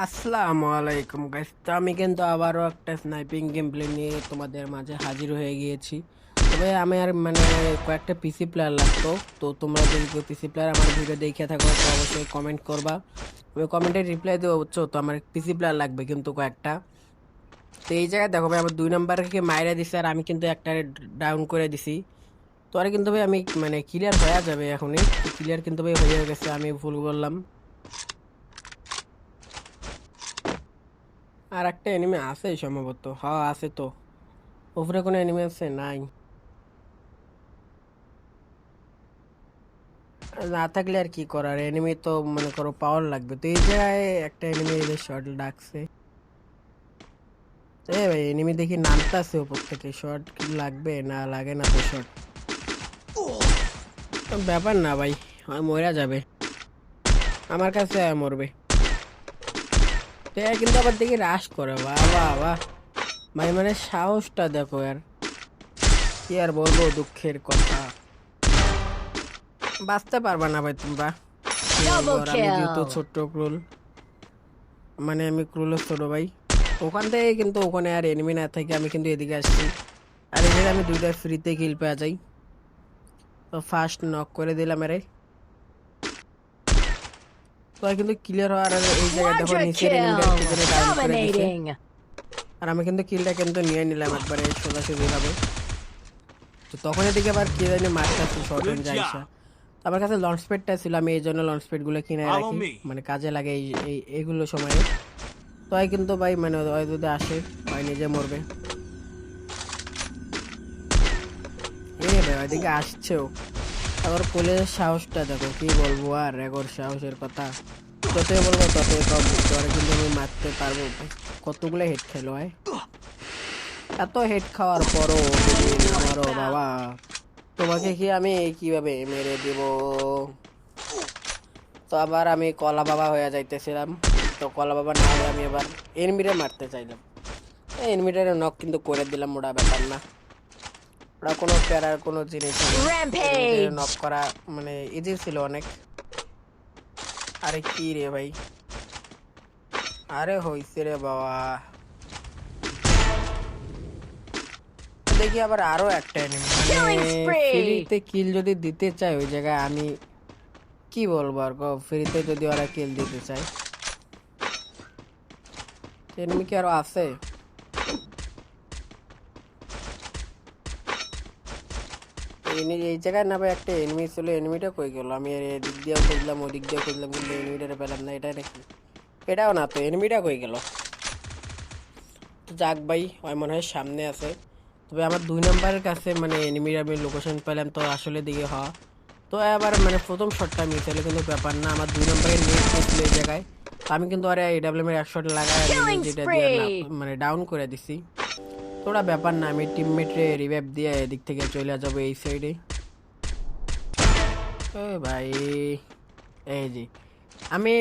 আসসালামু আলাইকুম গাইস তো আমি কিন্তু আবারও একটা স্নাইপিং গেম প্লে নিয়ে তোমাদের মাঝে হাজির হয়ে গিয়েছি। তবে আমি আর মানে কয়েকটা পিসি প্লেয়ার লাগতো। তো তোমরা যদি কেউ পিসি প্লেয়ার আমার ভিডিও দেখে থাকো, তো অবশ্যই কমেন্ট করবা। আমি কমেন্টে রিপ্লাই দেবো বুঝছ তো আমার পিসি প্লেয়ার লাগবে কিন্তু কয়েকটা। তো এই জায়গায় দেখো ভাই, আমার দুই নাম্বারকে মাইরা দিছে আর আমি কিন্তু একটা ডাউন করে দিছি। তো আর কিন্তু ভাই, আমি মানে ক্লিয়ার হয়ে যাবে এখনই। ক্লিয়ার কিন্তু ভাই হয়ে গেছে, আমি ভুল বললাম। আর একটা এনিমে আছে সম্ভবত। হ্যাঁ আছে তো। উপরে কোনো অ্যানিমে আছে? নাই। না থাকলে আর কি করার? এনিমি তো মনে করো পাওয়ার লাগবে। তো এই জায়গায় একটা এনিমি এদের শর্ট ডাকছে এ ভাই এনিমি দেখি নামতাছে উপর থেকে। শর্ট লাগবে না, লাগে না তো শর্ট ব্যাপার না ভাই মরা যাবে। আমার কাছে মরবে। এরা কিন্তু আবার দেখি রাশ করে বাহ বাহ বাহ। ভাই মানে সাহসটা দেখো আর কি আর বলব দুঃখের কথা। বাঁচতে পারবা না ভাই তোমরা। যেহেতু ছোট্ট ক্রুল মানে আমি ক্রুলের ছোট ভাই। ওখান থেকে কিন্তু ওখানে আর এনিমি না থেকে আমি কিন্তু এদিকে আসছি। আর এখানে আমি দুইটা ফ্রিতে কিল পেয়ে যাই। তো ফার্স্ট নক করে দিলাম আরে তো আর কিন্তু ক্লিয়ার হওয়ার আগে এই জায়গায় দেখো নিচের এনিমিটা! আর আমি কিন্তু কিলটা কিন্তু নিয়ে নিলাম একবারে সোজাসুজি ভাবে তো তখন এদিকে আবার কি জানি মারতেছে শর্ট রেঞ্জ আইসা আমার কাছে লঞ্চ প্যাডটা ছিল আমি এই জন্য লঞ্চগুলো কিনে রাখি. মানে কাজে লাগে এই এই- এইগুলো সময়ে। তো কিন্তু ভাই মানে ওই যদি আসে ভাই নিজে মরবে। এ ভাই ওইদিকে আসছেও। আবার পুলিশের সাহসটা দেখো, কি বলব আর, রেগর সাহসের কথা। যতই বলব ততই কম তোরা কিন্তু আমি মারতে পারব। কতগুলো হেড খেলো হয় এত হেড খাওয়ার পরও মারো বাবা, তোমাকে কি আমি কীভাবে মেরে দেব? তো আবার আমি কলা বাবা হয়ে যাইতেছিলাম। তো কলা বাবা না হয়ে আমি এবার এনমিরে মারতে চাইলাম। এনমিটারে নক কিন্তু করে দিলাম, ওটা ব্যাপার না। ওরা কোনো প্যারার কোনো জিনিস নক করা মানে ইজি ছিল অনেক। আরে কি রে ভাই? আরে হইছে রে বাবা। দেখি আবার আরও একটা। Killing মানে ফ্রিতে কিল যদি দিতে চাই ওই জায়গায় আমি কি বলব আর ফ্রিতে যদি ওরা কিল দিতে চাই এনিমি কি আরও আছে? এই জায়গায় না ভাই একটা এনিমি ছিল এনিমিটা কই গেল? আমি এর এদিক দিয়ে খুঁজলাম ওদিক দিয়ে খুঁজলাম কিন্তু এনিমিটারে পেলাম না এটা নাকি? এটাও না তো এনিমিটা কই গেল? তো যাক ভাই ওই মনে হয় সামনে আছে। তবে আমার দুই নাম্বারের কাছে মানে এনিমির আমি লোকেশন পেলাম তো আসলে দিকে হওয়া। তো আবার মানে প্রথম শটটা মিস হলে কিন্তু ব্যাপার না আমার দুই নম্বরের নেট ছিল এই জায়গায়। আমি কিন্তু আরে এডাব্লিউএম এর এক শট লাগাই আমি যেটা দিয়ে মানে ডাউন করে দিছি। তো ওটা ব্যাপার না আমি টিমমেটরে রিভাইভ দিয়ে এদিক থেকে চলে যাব এই সাইডে ভাই এই জি আমি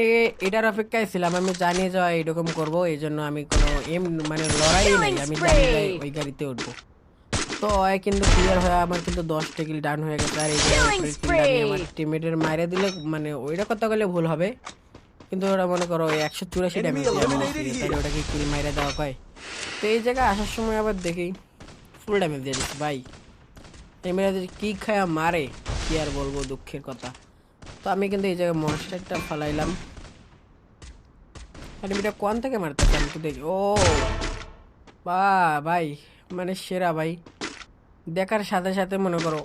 এটার অপেক্ষায় ছিলাম আমি জানি যে এরকম করব এই জন্য আমি কোনো এম মানে লড়াই নাই আমি ওই গাড়িতে উঠবো। তো ওই কিন্তু ক্লিয়ার হয়ে আমার কিন্তু দশ টেকিল ডাউন হয়ে গেছে আর এই! আমার টিমমেটের মাইরে দিলে মানে ওইটা কথা বলে ভুল হবে। কিন্তু ওরা মনে করো একশো চুরাশি ড্যামেজ ওটাকে কিল মাইরে দেওয়া হয়। তো এই জায়গায় আসার সময় আবার দেখি ফুল ড্যামেজ দিয়ে দিচ্ছি ভাই। এমনি কি খায়া মারে কি আর বলব দুঃখের কথা। তো আমি কিন্তু এই জায়গায় মনস্টারটা ফালাইলাম। এনিমিটা কোন থেকে মারতে আমি তো দেখি। ও বা ভাই মানে সেরা ভাই। দেখার সাথে সাথে মনে করো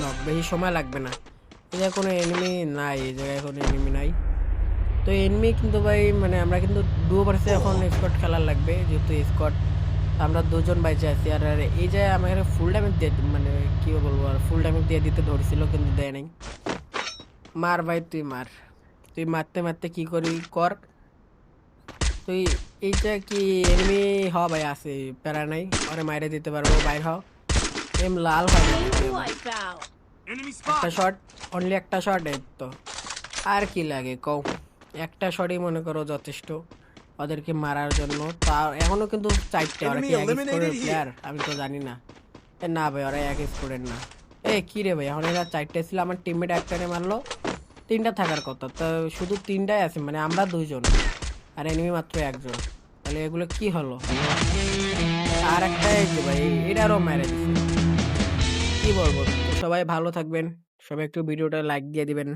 না বেশি সময় লাগবে না। জায়গায় কোনো এনিমি নাই এই জায়গায় কোনো এনিমি নাই। তো এনিমি কিন্তু ভাই মানে আমরা কিন্তু দু পার্সে এখন স্কট খেলার লাগবে যেহেতু স্কট আমরা দুজন বাইচে আছি। আর আর এই যে আমাকে ফুল ড্যামেজ দিয়ে মানে কি বলব আর ফুল ড্যামেজ দিয়ে দিতে ধরছিল কিন্তু দেয় নাই। মার ভাই তুই মার। তুই মারতে মারতে কি করি কর। তুই এইটা কি এনিমি হ ভাই আছে প্যারা নাই। ওরে মাইরে দিতে পারব বাইর হ। এম লাল হয় একটা! শট অনলি একটা শট এই তো। আর কি লাগে কও। একটা শটই মনে করো যথেষ্ট ওদেরকে মারার জন্য। তা এখনও কিন্তু চারটে ওরা কি এক স্কোরের প্লেয়ার আমি তো জানি না। না ভাই ওরা এক স্কোরের না। এ কি রে ভাই এখন এরা চারটে ছিল আমার টিমমেট একটারে মারলো। তিনটা থাকার কথা তো শুধু তিনটাই আছে মানে আমরা দুইজন। আর এনিমি মাত্র একজন। তাহলে এগুলো কি হলো? আর একটা এই যে ভাই এটারও মেরে দিছে। কি বলব সবাই ভালো থাকবেন। সবাই একটু ভিডিওটা লাইক দিয়ে দিবেন।